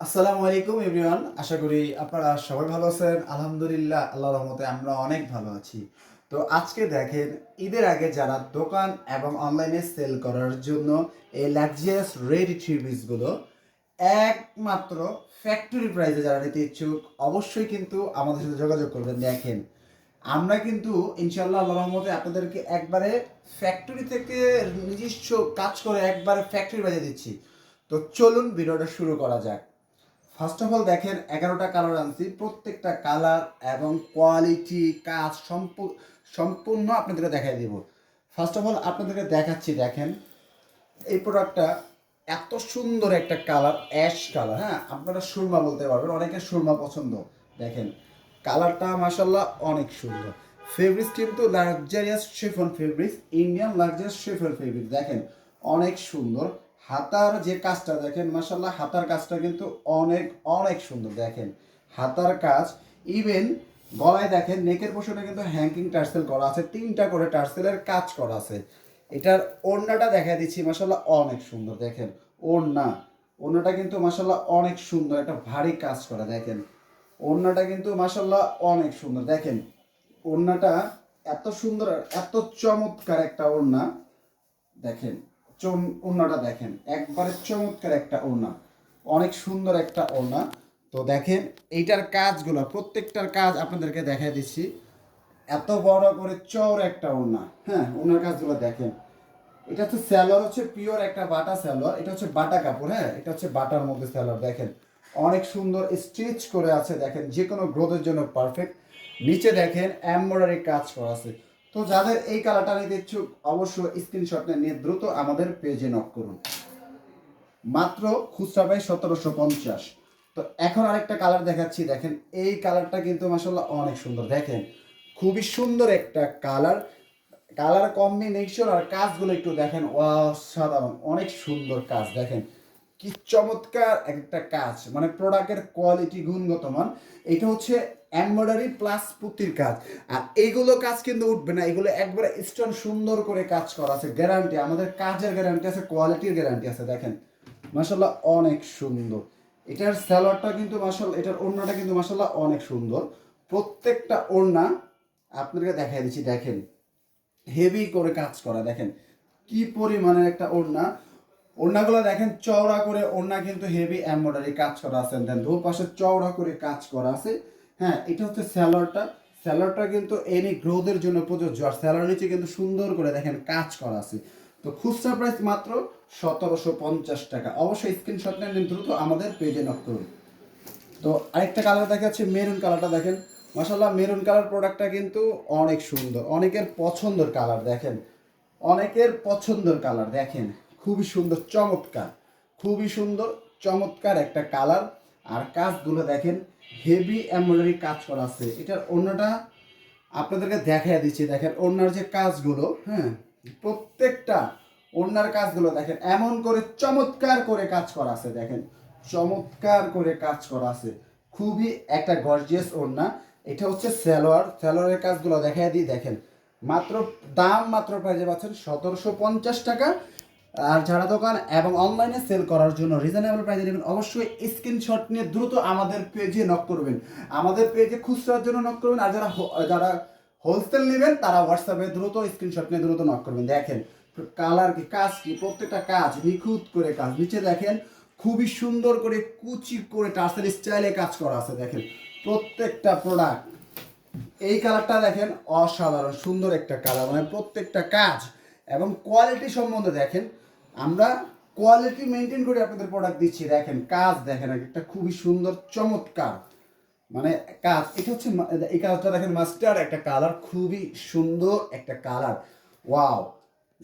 আসসালামু আলাইকুম, এভরিওয়ান। আশা করি আপনারা সবাই ভালো আছেন। আলহামদুলিল্লাহ আল্লাহ রহমতে আমরা অনেক ভালো আছি। তো আজকে দেখেন, ঈদের আগে যারা দোকান এবং অনলাইনে সেল করার জন্য এই লাক্সারিয়াস রেডি ট্রিবিসগুলো একমাত্র ফ্যাক্টরি প্রাইসে যারা নিতে ইচ্ছুক, অবশ্যই কিন্তু আমাদের সাথে যোগাযোগ করবেন। দেখেন, আমরা কিন্তু ইনশাল্লাহ আল্লাহ রহমতে আপনাদেরকে একবারে ফ্যাক্টরি থেকে নিজস্ব কাজ করে একবারে ফ্যাক্টরি বাজে দিচ্ছি। তো চলুন ভিডিওটা শুরু করা যাক। ফার্স্ট অফ অল দেখেন এগারোটা কালার আনছি। প্রত্যেকটা কালার এবং কোয়ালিটি কাজ সম্পূ- সম্পূর্ণ আপনাদেরকে দেখাই দিব। ফার্স্ট অফ অল আপনাদেরকে দেখাচ্ছি, দেখেন। এই প্রোডাক্টটা এত সুন্দর একটা কালার অ্যাশ কালার হ্যাঁ? আপনারা সুরমা বলতে পারবেন অনেকের সুরমা পছন্দ। দেখেন কালারটা মাসাল্লাহ অনেক সুন্দর। ফেব্রিক্স কিন্তু luxurious chiffon fabrics Indian luxurious chiffon fabrics দেখেন, অনেক সুন্দর। হাতার যে কাজটা দেখেন মাসাল্লাহ হাতার কাজটা কিন্তু অনেক অনেক সুন্দর দেখেন। হাতার কাজ ইভেন গলায় দেখেন, নেকের পোষণে কিন্তু হ্যাঙ্কিং টার্সেল করা আছে, তিনটা করে টার্সেলের কাজ করা আছে। এটার ওড়নাটা দেখা দিচ্ছি মাসাল্লাহ অনেক সুন্দর দেখেন। ওড়না, ওড়নাটা কিন্তু মাসাল্লাহ অনেক সুন্দর, একটা ভারী কাজ করা দেখেন। ওড়নাটা কিন্তু মাসাল্লাহ অনেক সুন্দর দেখেন। ওড়নাটা এত সুন্দর, এত চমৎকার একটা ওড়না, দেখেন। চম, ওড়নাটা দেখেন। একবারে চমৎকার একটা ওড়না। অনেক সুন্দর একটা ওড়না। তো দেখেন, এইটার কাজগুলো, প্রত্যেকটার কাজ আপনাদেরকে দেখাই দিচ্ছি। এত বড় করে চওড়া একটা ওড়না। হ্যাঁ ওনার কাজগুলো দেখেন। এটা হচ্ছে স্যালোয়ার, হচ্ছে পিওর একটা বাটা স্যালোয়ার। এটা হচ্ছে বাটা কাপড় হ্যাঁ? এটা হচ্ছে বাটার মধ্যে স্যালোয়ার, দেখেন। অনেক সুন্দর স্টিচ করে আছে, দেখেন। যে কোনো গ্রোথের জন্য পারফেক্ট। নিচে দেখেন, এমব্রয়ডারি কাজ করা আছে। তো যাদের এই কালারটা নিতে ইচ্ছুক, অবশ্যই স্ক্রিনশট নিয়ে দ্রুত আমাদের পেজে নক করুন। মাত্র খুচরা পাই সতেরোশো পঞ্চাশ। তো এখন আরেকটা কালার দেখাচ্ছি, দেখেন এই কালারটা কিন্তু মাসাল্লাহ অনেক সুন্দর। দেখেন, খুবই সুন্দর একটা কালার কালার কম্বিনেশন আর কাজগুলো একটু দেখেন, অসাধারণ, অনেক সুন্দর কাজ। দেখেন কি চমৎকার একটা কাজ মানে প্রোডাক্টের কোয়ালিটি গুণগত মান, এটা হচ্ছে এমব্রয়ডারি প্লাস পুতির কাজ। আর এইগুলো কাজ কিন্তু উঠবে না, এগুলো একবারে স্টোন সুন্দর করে কাজ করা আছে গ্যারান্টি আমাদের কাজের গ্যারান্টি আছে কোয়ালিটির গ্যারান্টি আছে, দেখেন। মাসাল্লাহ অনেক সুন্দর। এটার স্যালোয়ারটা কিন্তু মাসাল এটার ওড়নাটা কিন্তু মাসাল্লাহ অনেক সুন্দর। প্রত্যেকটা ওড়না আপনাদেরকে দেখাই দিচ্ছি, দেখেন। হেভি করে কাজ করা, দেখেন। কি পরিমাণের একটা ওড়না ওড়নাগুলো দেখেন, চওড়া করে ওড়না কিন্তু হেভি এমব্রয়ডারি কাজ করা আছে। দেন দু পাশে চওড়া করে কাজ করা আছে। হ্যাঁ এটা হচ্ছে স্যালোয়ারটা স্যালোয়ারটা কিন্তু এনি গ্রোথের জন্য প্রযোজ্য। আর স্যালোয়ার নিচে কিন্তু সুন্দর করে দেখেন কাজ করা আছে। তো খুচরা প্রাইস মাত্র সতেরোশো পঞ্চাশ টাকা। অবশ্যই স্ক্রিনশট নেন, দ্রুত আমাদের পেজে নক করুন। তো আরেকটা কালার দেখা যাচ্ছে মেরুন কালারটা দেখেন। মাসাল্লাহ মেরুন কালার প্রোডাক্টটা কিন্তু অনেক সুন্দর। অনেকের পছন্দের কালার দেখেন। অনেকের পছন্দের কালার দেখেন। খুবই সুন্দর, চমৎকার। খুবই সুন্দর, চমৎকার একটা কালার। আর কাজগুলো দেখেন হেভি এমব্রয়ডারি কাজ করা আছে। এটার অন্যটা আপনাদেরকে দেখাই দিচ্ছি। দেখেন ওনার যে কাজগুলো হ্যাঁ প্রত্যেকটা ওনার কাজগুলো দেখেন, এমন করে চমৎকার করে কাজ করা আছে। দেখেন, চমৎকার করে কাজ করা আছে। খুবই একটা গর্জিয়াস ওড়না। এটা হচ্ছে স্যালোয়ার স্যালোয়ারের কাজগুলো দেখাই দিই। দেখেন, মাত্র দাম মাত্র প্রাইজে পাচ্ছেন সতেরোশো পঞ্চাশ টাকা। আর যারা দোকান এবং অনলাইনে সেল করার জন্য রিজনেবল প্রাইসে নেবেন, অবশ্যই স্ক্রিনশট নিয়ে দ্রুত আমাদের পেজে নক করবেন। আমাদের পেজে খুচরার জন্য নক করবেন, আর যারা যারা হোলসেল নেবেন, তারা হোয়াটসঅ্যাপে দ্রুত স্ক্রিনশট নিয়ে দ্রুত নক করবেন। দেখেন কালার কি, কাজ কি, প্রত্যেকটা কাজ, নিখুঁত করে কাজ। নিচে দেখেন, খুবই সুন্দর করে কুচি করে টার্সেল স্টাইলে কাজ করা আছে, দেখেন। প্রত্যেকটা প্রোডাক্ট এই কালারটা দেখেন, অসাধারণ, সুন্দর একটা কালার মানে প্রত্যেকটা কাজ এবং কোয়ালিটি সম্বন্ধে দেখেন, আমরা কোয়ালিটি মেনটেন করে আপনাদের প্রোডাক্ট দিচ্ছি। দেখেন, কাজ দেখেন, একটা খুবই সুন্দর, চমৎকার। মানে কাজ, এটা হচ্ছে এই কাজটা দেখেন মাস্টার একটা কালার খুবই সুন্দর একটা কালার ওয়াও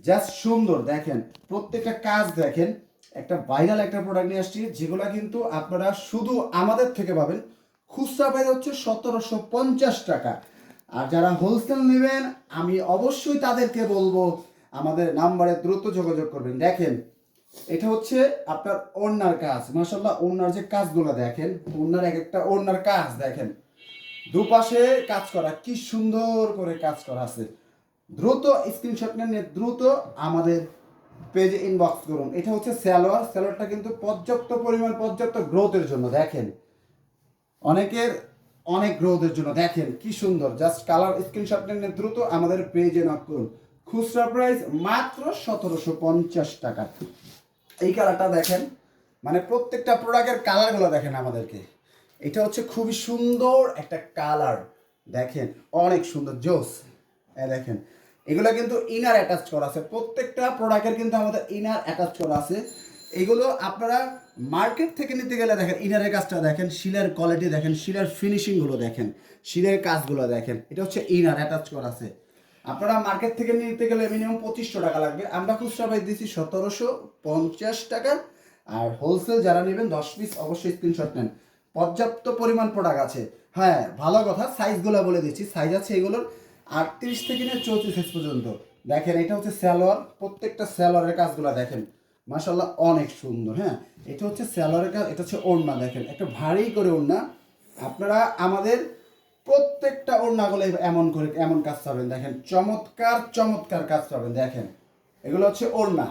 জাস্ট সুন্দর, দেখেন, প্রত্যেকটা কাজ দেখেন, একটা ভাইরাল একটা প্রোডাক্ট নিয়ে আসছি, যেগুলো কিন্তু আপনারা শুধু আমাদের থেকে পাবেন। খুচরা প্রাইস হচ্ছে সতেরোশো পঞ্চাশ টাকা। আর যারা হোলসেল নেবেন, আমি অবশ্যই তাদেরকে বলব আমাদের নাম্বারে দ্রুত যোগাযোগ করবেন। দেখেন, এটা হচ্ছে আপনার ওড়নার কাজ। মাসাল্লাহ ওড়নার যে কাজগুলো দেখেন, ওড়নার এক একটা ওড়নার কাজ দেখেন। দুপাশে কাজ করা, কি সুন্দর করে কাজ করা আছে। দ্রুত স্ক্রিনশট নিয়ে দ্রুত আমাদের পেজে ইনবক্স করুন। এটা হচ্ছে স্যালোয়ার স্যালোয়ারটা কিন্তু পর্যাপ্ত পরিমাণ, পর্যাপ্ত গ্রোথের জন্য। দেখেন, অনেকের অনেক গ্রোথের জন্য। দেখেন, কি সুন্দর। জাস্ট কালার স্ক্রিনশট নিয়ে দ্রুত আমাদের পেজে নক করুন। খুচরা প্রাইস মাত্র সতেরোশো পঞ্চাশ টাকা। এই কালারটা দেখেন মানে প্রত্যেকটা প্রোডাক্টের কালারগুলো দেখেন আমাদেরকে। এটা হচ্ছে খুবই সুন্দর একটা কালার দেখেন, অনেক সুন্দর, জোস। দেখেন, এগুলো কিন্তু ইনার অ্যাটাচ করা আছে। প্রত্যেকটা প্রোডাক্টের কিন্তু আমাদের ইনার অ্যাটাচ করা আছে। এগুলো আপনারা মার্কেট থেকে নিতে গেলে দেখেন ইনারের কাজটা দেখেন, শিলের কোয়ালিটি দেখেন, শিলের ফিনিশিংগুলো দেখেন, শিলের কাজগুলো দেখেন। এটা হচ্ছে ইনার অ্যাটাচ করা আছে। আপনারা মার্কেট থেকে নিতে গেলে মিনিমাম পঁচিশশো টাকা লাগবে। আমরা খুচরা প্রাইস দিচ্ছি সতেরোশো পঞ্চাশ টাকা। আর হোলসেল যারা নেবেন দশ পিস অবশ্যই স্ক্রিনশট নেন। পর্যাপ্ত পরিমাণ প্রোডাক্ট আছে। হ্যাঁ ভালো কথা সাইজগুলো বলে দিচ্ছি। সাইজ আছে এগুলোর আটত্রিশ থেকে নিয়ে চৌত্রিশ সাইজ পর্যন্ত। দেখেন, এটা হচ্ছে স্যালোয়ার প্রত্যেকটা স্যালোয়ারের কাজগুলো দেখেন। মাশাল্লাহ অনেক সুন্দর হ্যাঁ? এটা হচ্ছে স্যালোয়ারের কাজ, এটা হচ্ছে ওড়না, দেখেন। একটা ভারী করে ওড়না। আপনারা আমাদের প্রত্যেকটা ওড়নাগুলো এমন করে, এমন কাজ পাবেন। দেখেন, চমৎকার চমৎকার কাজ পাবেন। দেখেন, এগুলো হচ্ছে ওড়না।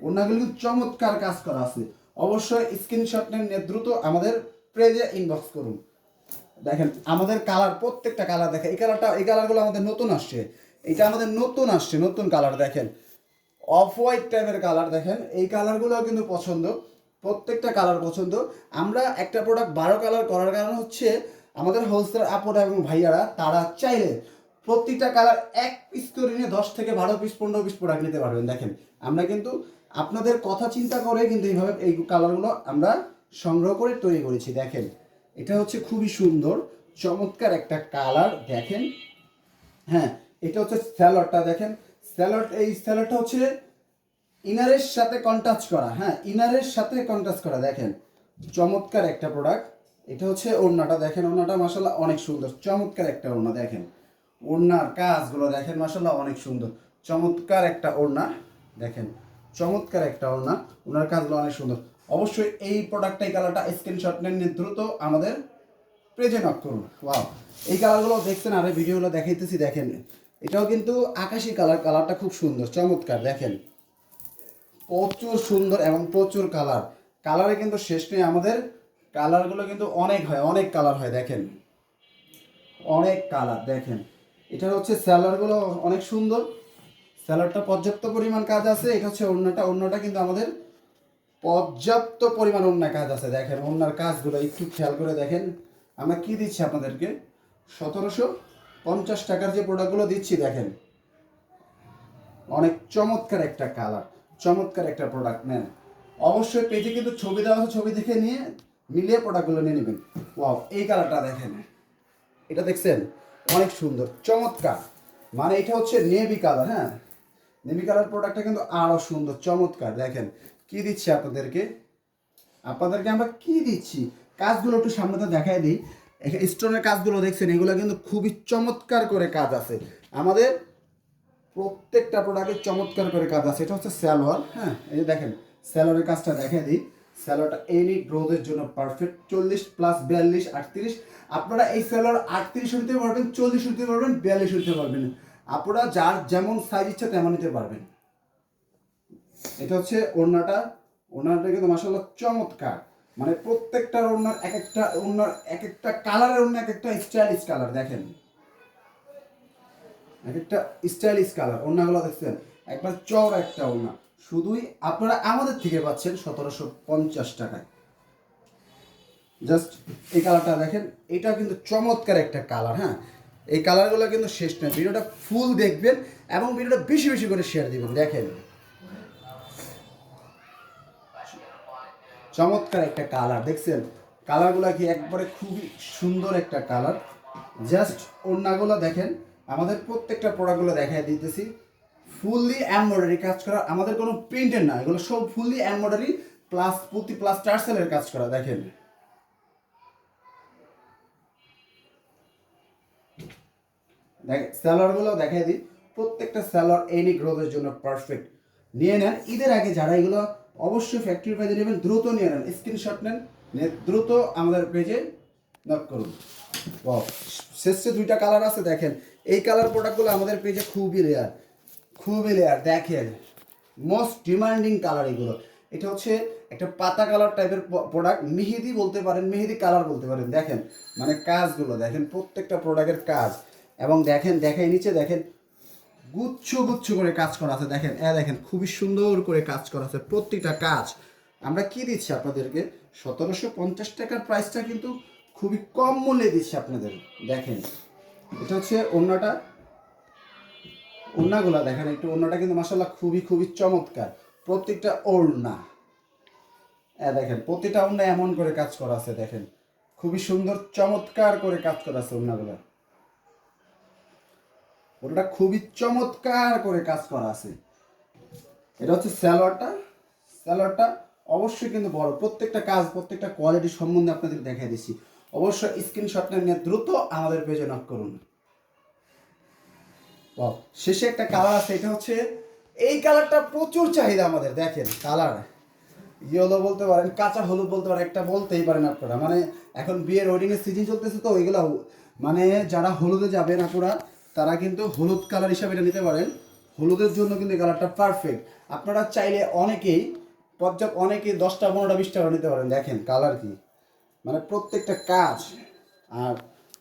ওড়নাগুলো কিন্তু চমৎকার কাজ করা আছে। অবশ্যই স্ক্রিনশট নেন দ্রুত আমাদের পেজে ইনবক্স করুন। দেখেন, আমাদের কালার প্রত্যেকটা কালার দেখেন। এই কালারটা এই কালারগুলো আমাদের নতুন আসছে। এটা আমাদের নতুন আসছে, নতুন কালার দেখেন। অফ হোয়াইট টাইপের কালার দেখেন। এই কালারগুলো কিন্তু পছন্দ। প্রত্যেকটা কালার পছন্দ। আমরা একটা প্রোডাক্ট বারো কালার করার কারণ হচ্ছে আমাদের হোলসেল আপুরা এবং ভাইয়ারা, তারা চাইলে প্রত্যেকটা কালার এক পিস করে নিয়ে দশ থেকে বারো পিস পনেরো পিস প্রোডাক্ট নিতে পারবেন। দেখেন, আমরা কিন্তু আপনাদের কথা চিন্তা করে কিন্তু এইভাবে এই কালারগুলো আমরা সংগ্রহ করে তৈরি করেছি। দেখেন, এটা হচ্ছে খুবই সুন্দর, চমৎকার একটা কালার দেখেন হ্যাঁ এটা হচ্ছে স্যালাডটা দেখেন স্যালাড এই স্যালাডটা হচ্ছে ইনারের সাথে কন্টাচ করা হ্যাঁ ইনারের সাথে কন্টাচ করা, দেখেন। চমৎকার একটা প্রোডাক্ট এটা হচ্ছে ওড়নাটা, দেখেন ওড়নাটা মাসাল্লাহ অনেক সুন্দর। চমৎকার একটা ওড়না, দেখেন। ওড়নার কাজগুলো দেখেন মাসাল্লাহ অনেক সুন্দর। চমৎকার একটা ওড়না, দেখেন। চমৎকার একটা ওড়না, ওনার কাজগুলো অনেক সুন্দর। অবশ্যই এই প্রোডাক্টটা এই কালারটা স্ক্রিনশট নেন দ্রুত আমাদের পেজে নক করুন। ওয়াও এই কালারগুলো দেখছেন, আর ভিডিওগুলো দেখাইতেছি, দেখেন। এটাও কিন্তু আকাশি কালার কালারটা খুব সুন্দর, চমৎকার, দেখেন। প্রচুর সুন্দর এবং প্রচুর কালার। কালারে কিন্তু শেষ নেই আমাদের। কালারগুলো কিন্তু অনেক হয়, অনেক কালার হয়, দেখেন। অনেক কালার, দেখেন। এটা হচ্ছে স্যালারগুলো অনেক সুন্দর। স্যালাডটা পর্যাপ্ত পরিমাণ কাজ আছে, এটা হচ্ছে অন্যটা অন্যটা কিন্তু আমাদের পর্যাপ্ত পরিমাণ অন্য কাজ আছে, দেখেন। অন্যার কাজগুলো একটু খেয়াল করে দেখেন। আমরা কি দিচ্ছি আপনাদেরকে? সতেরোশো পঞ্চাশ টাকার যে প্রোডাক্টগুলো দিচ্ছি, দেখেন। অনেক চমৎকার একটা কালার। চমৎকার একটা প্রোডাক্ট নেন অবশ্যই পেজে কিন্তু ছবি দেওয়া আছে, ছবি দেখে নিয়ে মিলিয়ে প্রোডাক্টগুলো নিয়ে নেবেন। ওয়াও এই কালারটা দেখেন। এটা দেখছেন? অনেক সুন্দর, চমৎকার। মানে এটা হচ্ছে নেভি কালার হ্যাঁ? নেভি কালার প্রোডাক্টটা কিন্তু আরও সুন্দর, চমৎকার। দেখেন, কি দিচ্ছি আপনাদেরকে? আপনাদেরকে আমরা কি দিচ্ছি? কাজগুলো একটু সামনেতে দেখাই দিই। স্টোনের কাজগুলো দেখছেন, এগুলো কিন্তু খুবই চমৎকার করে কাজ আছে। আমাদের প্রত্যেকটা প্রোডাক্টের চমৎকার করে কাজ আছে। এটা হচ্ছে স্যালোয়ার হ্যাঁ? এই যে দেখেন স্যালোয়ারের কাজটা দেখাই দিই। স্যালোয়ারটা এনি গ্রোথের জন্য পারফেক্ট চল্লিশ প্লাস বিয়াল্লিশ, আটত্রিশ। আপনারা এই স্যালোয়ার আটত্রিশ নিতে পারবেন, চল্লিশ নিতে পারবেন, বিয়াল্লিশ নিতে পারবেন। আপনারা যার যেমন সাইজ ইচ্ছা তেমন নিতে পারবেন। এটা হচ্ছে ওড়নাটা। ওড়নাটা কিন্তু মাসাল্লাহ চমৎকার। মানে প্রত্যেকটা ওড়নার এক একটা, ওড়নার এক একটা কালারের ওড়না এক একটা স্টাইলিশ কালার দেখেন। এক একটা স্টাইলিশ কালার ওড়নাগুলো দেখছেন? একবার চওড়া একটা ওড়না। শুধুই আপনারা আমাদের থেকে পাচ্ছেন সতেরোশো পঞ্চাশ টাকায়। জাস্ট এই কালারটা দেখেন, এটা কিন্তু চমৎকার একটা কালার হ্যাঁ? এই কালারগুলো কিন্তু শেষ নয়। ভিডিওটা ফুল দেখবেন এবং ভিডিওটা বেশি বেশি করে শেয়ার দিবেন। দেখেন। চমৎকার একটা কালার দেখছেন? কালারগুলো কি একবারে খুবই সুন্দর একটা কালার জাস্ট ওড়নাগুলো দেখেন। আমাদের প্রত্যেকটা প্রোডাক্টগুলো দেখাই দিতেছি। ফুললি এমব্রয়ডারি কাজ করা, আমাদের কোনো প্রিন্টের না, এগুলো সব ফুললি এমব্রয়ডারি প্লাস পুঁতি প্লাস টার্সেলের কাজ করা, দেখেন। দেখ স্যালোয়ারগুলো দেখাই দিই। প্রত্যেকটা স্যালোয়ার এনি গ্রোথের জন্য পারফেক্ট নিয়ে নেন, ঈদের আগে যারা এগুলো অবশ্যই ফ্যাক্টরি পেজে নেবেন, দ্রুত নিয়ে নেন স্ক্রিনশট নেন দ্রুত আমাদের পেজে নক করুন। শেষে দুইটা কালার আছে, দেখেন। এই কালার প্রোডাক্টগুলো আমাদের পেজে খুবই রেয়ার খুবই লেয়ার দেখেন। মোস্ট ডিমান্ডিং কালার এগুলো। এটা হচ্ছে একটা পাতা কালার টাইপের প্রোডাক্ট মেহেদি বলতে পারেন, মেহেদি কালার বলতে পারেন। দেখেন মানে কাজগুলো, দেখেন, প্রত্যেকটা প্রোডাক্টের কাজ। এবং দেখেন দেখেন নিচে দেখেন, গুচ্ছ গুচ্ছ করে কাজ করা আছে। দেখেন, এ দেখেন, খুবই সুন্দর করে কাজ করা আছে প্রত্যেকটা কাজ। আমরা কি দিচ্ছি আপনাদেরকে? সতেরোশো পঞ্চাশ টাকার প্রাইসটা কিন্তু খুবই কম মূল্যে দিচ্ছি আপনাদের। দেখেন এটা হচ্ছে অন্যটা ওড়নাগুলা দেখেন একটু, ওড়নাটা কিন্তু মাসাল্লাহ খুবই খুবই চমৎকার। প্রত্যেকটা ওড়না। হ্যাঁ দেখেন, প্রতিটা ওড়না এমন করে কাজ করা আছে, দেখেন। খুবই সুন্দর, চমৎকার করে কাজ করা আছে ওড়নাগুলা। ওটা খুবই চমৎকার করে কাজ করা আছে। এটা হচ্ছে স্যালোয়ারটা। স্যালোয়ারটা অবশ্যই কিন্তু বড়। প্রত্যেকটা কাজ, প্রত্যেকটা কোয়ালিটি সম্বন্ধে আপনাদের দেখাই দিচ্ছি অবশ্যই স্ক্রিনশটটা নিয়ে দ্রুত আমাদের পেজে নক করুন। শেষে একটা কালার আছে, এটা হচ্ছে, এই কালারটা প্রচুর চাহিদা আমাদের, দেখেন কালার ইয়েলো বলতে পারেন, কাঁচা হলুদ বলতে পারেন, একটা বলতেই পারেন আপনারা। মানে এখন বিয়ের ওয়েডিং এর সিজন চলতেছে তো ওইগুলো মানে যারা হলুদে যাবেন আপনারা তারা কিন্তু হলুদ কালার হিসাবে এটা নিতে পারেন। হলুদের জন্য কিন্তু কালারটা পারফেক্ট আপনারা চাইলে অনেকেই, পর্যাপ্ত অনেকেই দশটা, পনেরোটা, বিশটা নিতে পারেন, দেখেন কালার কি। মানে প্রত্যেকটা কাজ আর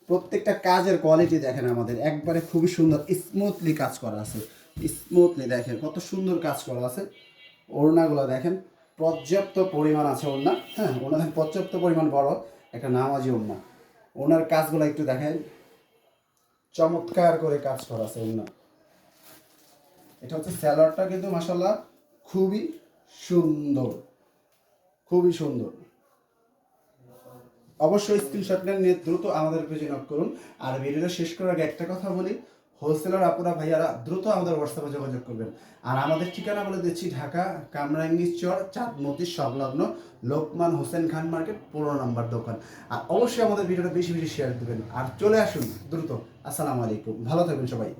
প্রত্যেকটা কাজের কোয়ালিটি দেখেন আমাদের। একবারে খুবই সুন্দর স্মুথলি কাজ করা আছে। স্মুথলি দেখেন, কত সুন্দর কাজ করা আছে। ওড়নাগুলো দেখেন, পর্যাপ্ত পরিমাণ আছে ওড়না। হ্যাঁ ওনাদের পর্যাপ্ত পরিমাণ বড় একটা নামাজি ওড়না। ওনার কাজগুলো একটু দেখেন। চমৎকার করে কাজ করা আছে ওড়না। এটা হচ্ছে স্যালাডটা কিন্তু মাসাল্লাহ খুবই সুন্দর। খুবই সুন্দর। অবশ্যই স্ক্রিনশট নিয়ে দ্রুত আমাদের পেজে নক করুন। আর ভিডিওটা শেষ করার আগে একটা কথা বলি হোলসেলার আপুরা, ভাইয়ারা দ্রুত আমাদের হোয়াটসঅ্যাপে যোগাযোগ করবেন। আর আমাদের ঠিকানা বলে দিচ্ছি, ঢাকা কামরাঙ্গি চর, চাঁদমতি সংলগ্ন লোকমান হোসেন খান মার্কেট, পনেরো নম্বর দোকান। আর অবশ্যই আমাদের ভিডিওটা বেশি বেশি শেয়ার দেবেন। আর চলে আসুন দ্রুত। আসসালামু আলাইকুম। ভালো থাকবেন সবাই।